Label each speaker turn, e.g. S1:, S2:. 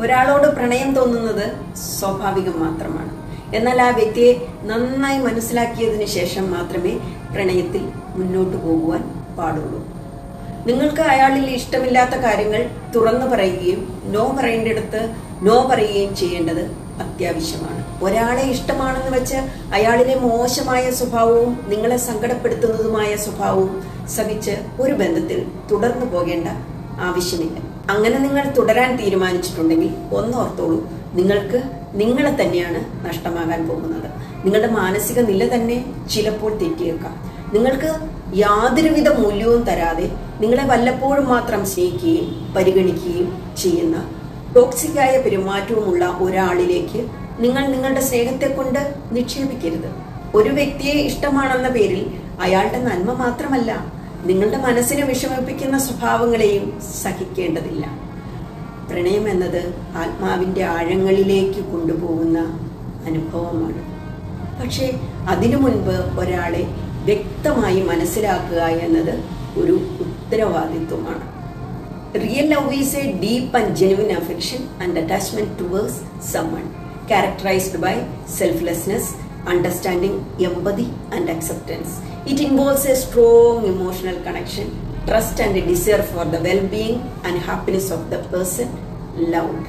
S1: ഒരാളോട് പ്രണയം തോന്നുന്നത് സ്വാഭാവികം മാത്രമാണ്. എന്നാൽ ആ വ്യക്തിയെ നന്നായി മനസ്സിലാക്കിയതിന് ശേഷം മാത്രമേ പ്രണയത്തിൽ മുന്നോട്ട് പോകുവാൻ പാടുള്ളൂ. നിങ്ങൾക്ക് അയാളിൽ ഇഷ്ടമില്ലാത്ത കാര്യങ്ങൾ തുറന്നു പറയുകയും നോ പറയേണ്ടടുത്ത് നോ പറയുകയും ചെയ്യേണ്ടത് അത്യാവശ്യമാണ്. ഒരാളെ ഇഷ്ടമാണെന്ന് വെച്ച് അയാളിലെ മോശമായ സ്വഭാവവും നിങ്ങളെ സങ്കടപ്പെടുത്തുന്നതുമായ സ്വഭാവവും സഹിച്ച് ഒരു ബന്ധത്തിൽ തുടർന്നു പോകേണ്ട ആവശ്യമില്ല. അങ്ങനെ നിങ്ങൾ തുടരാൻ തീരുമാനിച്ചിട്ടുണ്ടെങ്കിൽ ഒന്നോർത്തോളൂ നിങ്ങൾക്ക് നിങ്ങളെ തന്നെയാണ് നഷ്ടമാകാൻ പോകുന്നത്. നിങ്ങളുടെ മാനസിക നില തന്നെ ചിലപ്പോൾ തെറ്റിയേക്കാം. നിങ്ങൾക്ക് യാതൊരുവിധ മൂല്യവും തരാതെ നിങ്ങളെ വല്ലപ്പോഴും മാത്രം സ്നേഹിക്കുകയും പരിഗണിക്കുകയും ചെയ്യുന്ന ടോക്സിക്കായ പെരുമാറ്റവുമുള്ള ഒരാളിലേക്ക് നിങ്ങൾ നിങ്ങളുടെ സ്നേഹത്തെ കൊണ്ട് നിക്ഷേപിക്കരുത്. ഒരു വ്യക്തിയെ ഇഷ്ടമാണെന്ന പേരിൽ അയാളുടെ നന്മ മാത്രമല്ല നിങ്ങളുടെ മനസ്സിനെ വിഷമിപ്പിക്കുന്ന സ്വഭാവങ്ങളെയും സഹിക്കേണ്ടതില്ല. പ്രണയം എന്നത് ആത്മാവിന്റെ ആഴങ്ങളിലേക്ക് കൊണ്ടുപോകുന്ന അനുഭവമാണ്. പക്ഷേ അതിനു മുൻപ് ഒരാളെ വ്യക്തമായി മനസ്സിലാക്കുക എന്നത് ഒരു ഉത്തരവാദിത്വമാണ്. Real love is a deep and genuine affection and attachment towards someone. Characterised by selflessness, understanding, empathy, and acceptance. It involves a strong emotional connection, trust, and a desire for the well being and happiness of the person loved.